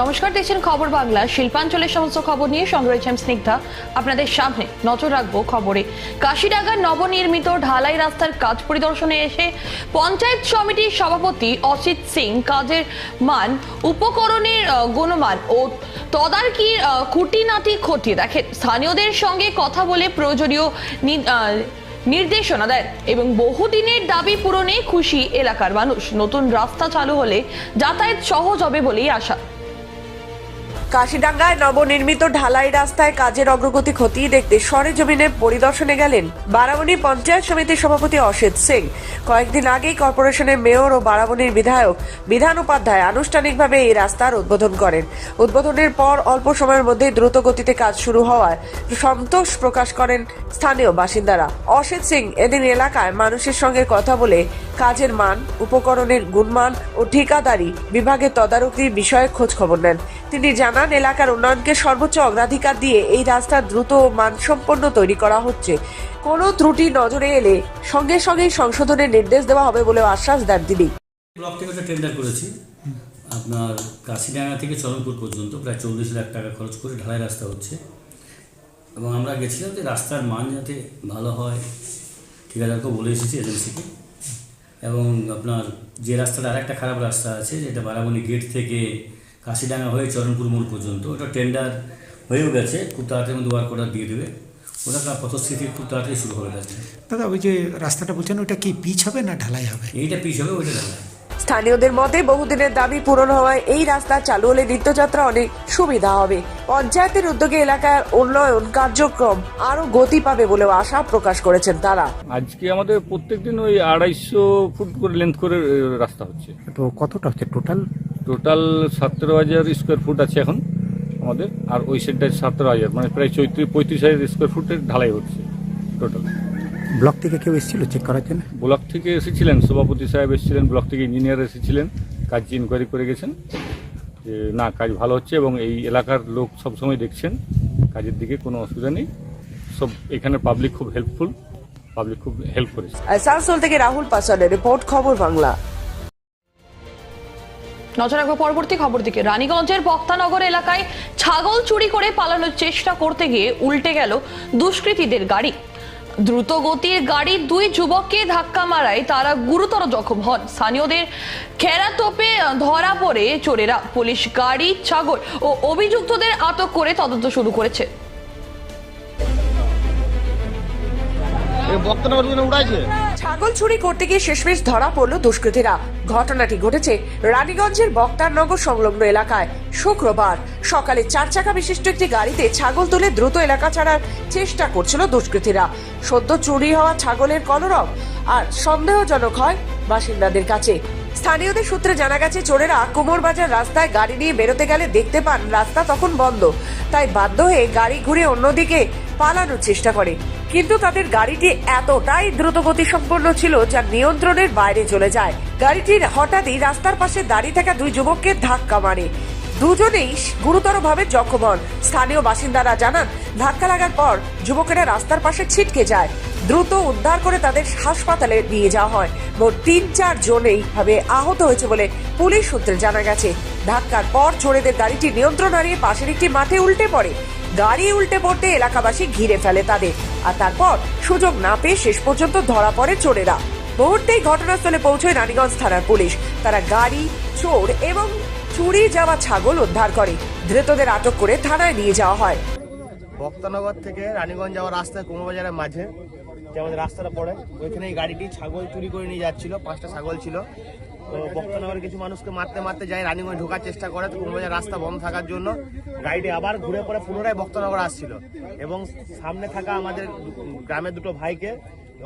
নমস্কার, দেখছেন খবর বাংলা। শিল্পাঞ্চলের সমস্ত খবর নিয়ে সঙ্গে রয়েছে স্নিগ্ধা। আপনাদের সামনে নজর রাখব খবরে। কাশিডাঙ্গার নবনির্মিত ঢালাই রাস্তার কাজ পরিদর্শনে এসে পঞ্চায়েত সমিতির সভাপতি অসিত সিং কাজের মান, উপকরণের গুণমান ও তদারকির খুঁটিনাটি খতিয়ে দেখেন। স্থানীয়দের সঙ্গে কথা বলে প্রয়োজনীয় নির্দেশনা দেন এবং বহুদিনের দাবি পূরণে খুশি এলাকার মানুষ। নতুন রাস্তা চালু হলে যাতায়াত সহজ হবে বলেই আশা। কাশিডাঙ্গায় নবনির্মিত ঢালাই রাস্তায় কাজের অগ্রগতি খতিয়ে দেখতে সরেজমিনে পরিদর্শনে গেলেন বারাবণী পঞ্চায়েত সমিতির সভাপতি অসিত সিং। কয়েকদিন আগেই কর্পোরেশনের মেয়র ও বারাবণীর বিধায়ক বিধান উপাধ্যায় আনুষ্ঠানিকভাবে এই রাস্তার উদ্বোধন করেন। উদ্বোধনের পর অল্প সময়ের মধ্যে দ্রুত গতিতে কাজ শুরু হওয়ায় সন্তোষ প্রকাশ করেন স্থানীয় বাসিন্দারা। অসিত সিং এদিন এলাকায় মানুষের সঙ্গে কথা বলে কাজের মান, উপকরণের গুণমান ও ঠিকাদারি বিভাগের তদারকির বিষয়ে খোঁজ খবর নেন। তিনি জানান, এলাকার উন্নয়নকে সর্বোচ্চ অগ্রাধিকার দিয়ে এই রাস্তা দ্রুত ও মানসম্পন্ন তৈরি করা হচ্ছে। কোনো ত্রুটি নজরে এলে সঙ্গে সঙ্গেই সংশোধনের নির্দেশ দেওয়া হবে বলেও আশ্বাস দেন তিনি। ব্লক থেকে টেন্ডার করেছি। আপনার কাশিডাঙ্গা থেকে চরমপুর পর্যন্ত প্রায় চল্লিশ লাখ টাকা খরচ করে ঢালাই রাস্তা হচ্ছে। এবং আমরা গেছিলাম যে রাস্তার মান যাতে ভালো হয়, ঠিকাদারকেও বলে এসেছি এজেন্সিকে। এবং আপনার যে রাস্তাটা আরেকটা খারাপ রাস্তা আছে, যেটা বারাবণী গেট থেকে কাশিডাঙ্গা হয়ে চরণপুর মোড় পর্যন্ত। ওটা টেন্ডার হয়েও গেছে খুব তাড়াতাড়ি মধ্যে ওয়ার্ক অর্ডার দিয়ে দেবে। ওটা পথস্থিতি খুব তাড়াতাড়ি শুরু হবে কাজটা। দাদা ওই যে রাস্তাটা বলছেন ওটা কি পিচ হবে না ঢালাই হবে? এইটা পিস হবে ওইটা ঢালাই স্থানীয়দের মতে বহুদিনের দাবি পূরণ হওয়ায় এই রাস্তা চালু হলে নিত্যযাত্রা অনেক সুবিধা হবে। পঞ্চায়েতের উদ্যোগে এলাকার উন্নয়ন কার্যক্রম আরও গতি পাবে বলেও আশা প্রকাশ করেছেন তারা। আজকে আমাদের প্রত্যেকদিন ওই আড়াইশো ফুট করে লেন্থ করে রাস্তা হচ্ছে। তো কতটা হচ্ছে টোটাল টোটাল সতেরো হাজার স্কোয়ার ফুট আছে এখন আমাদের আর ওই সাইডটায় সতেরো হাজার মানে প্রায় চৈত্রিশ পঁয়ত্রিশ হাজার স্কোয়ার ফুটের ঢালাই হচ্ছে টোটাল। ব্লক থেকে কেউ এসেছিল চেক করার জন্য? ব্লক থেকে এসেছিলেন সভাপতি সাহেব এসেছিলেন ব্লক থেকে ইঞ্জিনিয়ার এসেছিলেন কাজ ইনকোয়ারি করে গেছেন যে না কাজ ভালো হচ্ছে এবং এই এলাকার লোক সবসময় দেখছেন কাজের দিকে কোনো অসুবিধা নেই সব এখানে পাবলিক খুব হেল্পফুল পাবলিক খুব হেল্প করেছে। আসানসোল থেকে রাহুল পাসওয়ানের রিপোর্ট খবর বাংলা। নজর রাখব পরবর্তী খবর দিকে। রানীগঞ্জের বক্তানগর এলাকায় ছাগল চুরি করে পালানোর চেষ্টা করতে গিয়ে উল্টে গেল দুষ্কৃতীদের গাড়ি। দ্রুত গতির গাড়ি দুই যুবককে ধাক্কা মারায় তারা গুরুতর জখম হন। স্থানীয়দের খেরাতোপে ধরা পড়ে চোরেরা। পুলিশ গাড়ি, ছাগল ও অভিযুক্তদের আটক করে তদন্ত শুরু করেছে। ছাগল চুরি করতে গিয়ে শেষমেশ ধরা পড়ল দুষ্কৃতীরা। ঘটনাটি ঘটেছে রানীগঞ্জের বক্তারনগর সংলগ্ন এলাকায়। শুক্রবার সকালে চার চাকা বিশিষ্ট একটি গাড়িতে ছাগল তুলে দ্রুত এলাকা ছাড়ার চেষ্টা করছিল দুষ্কৃতীরা। সদ্য চুরি হওয়া ছাগলের কলরব আর সন্দেহজনক হয় বাসিন্দাদের কাছে। স্থানীয়দের সূত্রে জানা গেছে, চোরেরা কুমোরবাজার রাস্তায় গাড়ি নিয়ে বেরোতে গেলে দেখতে পান রাস্তা তখন বন্ধ। তাই বাধ্য হয়ে গাড়ি ঘুরে অন্যদিকে পালানোর চেষ্টা করে। কিন্তু তাদের গাড়িটি এতটাই দ্রুতগতি সম্পন্ন ছিল যা নিয়ন্ত্রণের বাইরে চলে যায়। গাড়িটির হঠাৎই রাস্তার পাশে দাঁড়িয়ে থাকা দুই যুবককে ধাক্কা মারে। দুজনেই গুরুতরভাবে জখম হন। স্থানীয় বাসিন্দারা জানান, ধাক্কা লাগার পর যুবকেরা রাস্তার পাশে ছিটকে যায়। দ্রুত উদ্ধার করে তাদের হাসপাতালে নিয়ে যাওয়া হয়। মোট তিন চার জনেই ভাবে আহত হয়েছে বলে পুলিশ সূত্রে জানা গেছে। ধাক্কার পর চোরেদের গাড়িটি নিয়ন্ত্রণ হারিয়ে পাশের একটি মাঠে উল্টে পড়ে। গাড়ি উল্টে পড়তে এলাকাবাসী ঘিরে ফেলে তাদের। আর তারপর সুযোগ না পেয়ে শেষ পর্যন্ত ধরা পড়ে চোরেরা। মুহূর্তেই ঘটনাস্থলে পৌঁছয় রানীগঞ্জ থানার পুলিশ। তারা গাড়ি, চোর এবং চুরি যাওয়া ছাগল উদ্ধার করে। ধৃতদের আটক করে থানায় নিয়ে যাওয়া হয়। ভক্তনগর থেকে রানীগঞ্জ যাওয়ার রাস্তায় কুমোরবাজারের মাঝে। যে আমাদের রাস্তাটা পড়ে ওইখানে এই গাড়িটি ছাগল চুরি করে নিয়ে যাচ্ছিল, পাঁচটা ছাগল ছিল। তো ভক্তনগরের কিছু মানুষকে মারতে মারতে যায়, রানীগঞ্জ ঢোকার চেষ্টা করে, তো রাস্তা বন্ধ থাকার জন্য গাড়িটি আবার ঘুরে পরে পুনরায় ভক্তনগর আসছিল। এবং সামনে থাকা আমাদের গ্রামের দুটো ভাইকে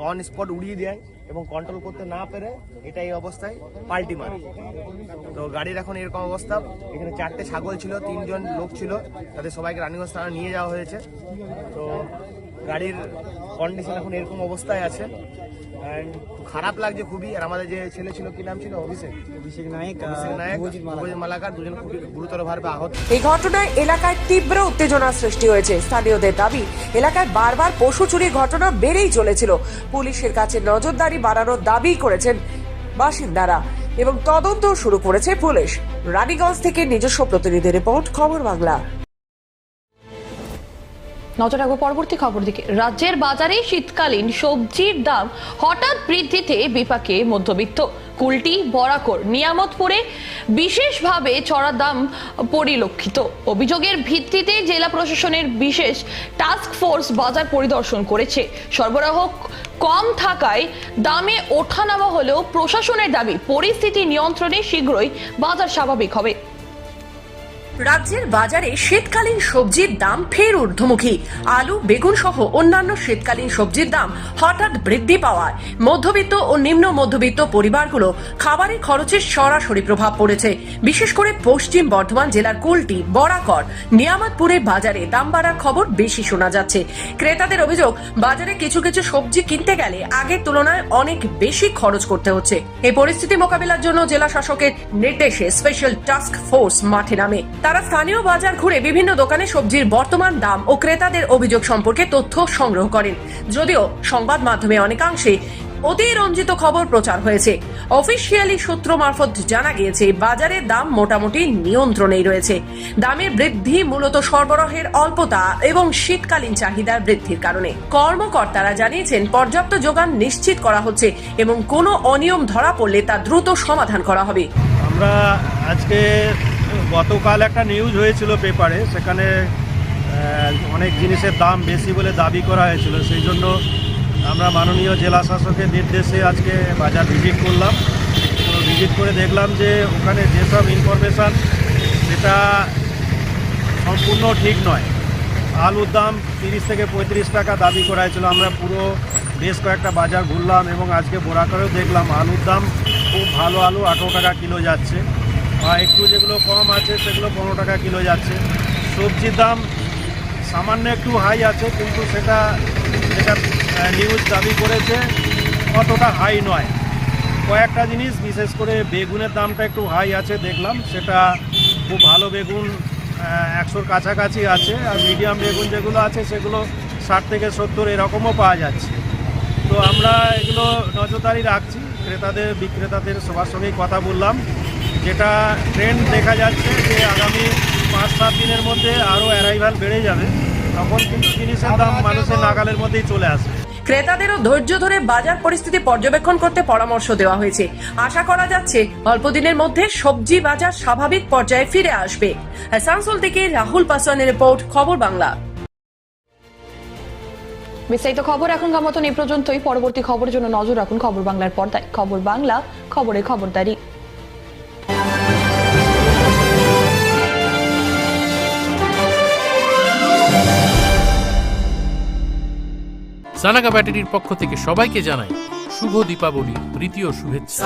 অন স্পট উড়িয়ে দেয় এবং কন্ট্রোল করতে না পেরে এটা এই অবস্থায় পাল্টি মারে। তো গাড়ির এখন এরকম অবস্থা, এখানে চারটে ছাগল ছিল, তিনজন লোক ছিল, তাদের সবাইকে রানীগঞ্জ থানা নিয়ে যাওয়া হয়েছে। তো গাড়ির কন্ডিশন এখন এরকম অবস্থায় আছে। অ্যান্ড খারাপ লাগছে খুবই আর আমাদের যে ছেলে ছিল কি নাম ছিল? অভিষেক? অভিষেক নায়ক অভিষেক নায়ক মালাকার। দুজন খুবই গুরুতরভাবে আহত। এই ঘটনায় এলাকায় তীব্র উত্তেজনার সৃষ্টি হয়েছে স্থানীয়দের দাবি। এলাকায় বারবার পশু চুরির ঘটনা বেড়েই চলেছিল। পুলিশের কাছে নজরদারি বাড়ানোর দাবি করেছেন বাসিন্দারা এবং তদন্ত শুরু করেছে পুলিশ। রানীগঞ্জ থেকে নিজস্ব প্রতিনিধি রিপোর্ট খবর বাংলা। নজর রাখব পরবর্তী খবর দিকে। রাজ্যের বাজারে শীতকালীন সবজির দাম হঠাৎ বৃদ্ধিতে বিপাকে মধ্যবিত্ত। কুলটি, বরাকর, নিয়ামতপুরে বিশেষভাবে চড়া দাম পরিলক্ষিত। অভিযোগের ভিত্তিতে জেলা প্রশাসনের বিশেষ টাস্ক ফোর্স বাজার পরিদর্শন করেছে। সরবরাহ কম থাকায় দামে ওঠানামা হলেও প্রশাসনের দাবি, পরিস্থিতি নিয়ন্ত্রণে শীঘ্রই বাজার স্বাভাবিক হবে। রাজ্যের বাজারে শীতকালীন সবজির দাম ফের ঊর্ধ্বমুখী। আলু, বেগুন সহ অন্যান্য শীতকালীন সবজির দাম হঠাৎ বৃদ্ধি পাওয়ায় মধ্যবিত্ত ও নিম্ন মধ্যবিত্ত পরিবারগুলো খাবারের খরচের সরাসরি প্রভাব পড়েছে। বিশেষ করে পশ্চিম বর্ধমান জেলার কুলটি, বরাকর নিয়ামতপুরের বাজারে দাম বাড়ার খবর বেশি শোনা যাচ্ছে। ক্রেতাদের অভিযোগ, বাজারে কিছু কিছু সবজি কিনতে গেলে আগের তুলনায় অনেক বেশি খরচ করতে হচ্ছে। এই পরিস্থিতি মোকাবিলার জন্য জেলা শাসকের নির্দেশে স্পেশাল টাস্ক ফোর্স মাঠে নামে। তারা স্থানীয় বাজার ঘুরে বিভিন্ন দোকানে সবজির বর্তমান দাম ও ক্রেতাদের অভিযোগ সম্পর্কে তথ্য সংগ্রহ করেন। যদিও সংবাদ মাধ্যমে অনেকাংশে অতিরঞ্জিত খবর প্রচার হয়েছে। অফিসিয়ালি সূত্র মারফত জানা গিয়েছে বাজারের দাম মোটামুটি নিয়ন্ত্রণেই রয়েছে। দামের বৃদ্ধি মূলত সরবরাহের অল্পতা এবং শীতকালীন চাহিদার বৃদ্ধির কারণে। কর্মকর্তারা জানিয়েছেন, পর্যাপ্ত যোগান নিশ্চিত করা হচ্ছে এবং কোনো অনিয়ম ধরা পড়লে তা দ্রুত সমাধান করা হবে। আমরা আজকে গতকাল একটা নিউজ হয়েছিল পেপারে সেখানে অনেক জিনিসের দাম বেশি বলে দাবি করা হয়েছিল। সেই জন্য আমরা মাননীয় জেলা শাসকের নির্দেশে আজকে বাজার ভিজিট করলাম। ভিজিট করে দেখলাম যে ওখানে যেসব ইনফরমেশান সেটা সম্পূর্ণ ঠিক নয়। আলুর দাম তিরিশ থেকে পঁয়ত্রিশ টাকা দাবি করা হয়েছিল। আমরা পুরো বেশ কয়েকটা বাজার ঘুরলাম এবং আজকে বোরা করেও দেখলাম আলুর দাম খুব ভালো আলু আঠেরো টাকা কিলো যাচ্ছে। একটু যেগুলো কম আছে, সেগুলো পনেরো টাকা কিলো যাচ্ছে। সবজির দাম সামান্য একটু হাই আছে, কিন্তু সেটা যেটা নিউজ দাবি করেছে, অতটা হাই নয়। কয়েকটা জিনিস, বিশেষ করে বেগুনের দামটা একটু হাই আছে দেখলাম। সেটা খুব ভালো বেগুন একশোর কাছাকাছি আছে, আর মিডিয়াম বেগুন যেগুলো আছে, সেগুলো ষাট থেকে সত্তর এরকমও পাওয়া যাচ্ছে। তো আমরা এগুলো নজরদারি রাখছি। ক্রেতাদের, বিক্রেতাদের সবার সঙ্গেই কথা বললাম। যেটা ট্রেন্ড দেখা যাচ্ছে যে আগামী পাঁচ সাত দিনের মধ্যে আরও অ্যারাইভাল বেড়ে যাবে তখন কিন্তু জিনিসের দাম মানুষের নাগালের মধ্যেই চলে আসবে। ক্রেতাদেরও ধৈর্য ধরে বাজার পরিস্থিতি পর্যবেক্ষণ করতে পরামর্শ দেওয়া হয়েছে। আশা করা যাচ্ছে অল্প দিনের মধ্যে সবজি বাজার স্বাভাবিক পর্যায়ে ফিরে আসবে। আসানসোল থেকে রাহুল পাসওয়ানের রিপোর্ট খবর বাংলা। বিস্তারিত খবর এখনকার মতন এই পর্যন্তই। পরবর্তী খবরের জন্য নজর রাখুন খবর বাংলার পর্দায়। খবর বাংলা খবরে খবরদারি। সানাকা ব্যাটারির পক্ষ থেকে সবাইকে জানাই শুভ দীপাবলি তৃতীয় শুভেচ্ছা।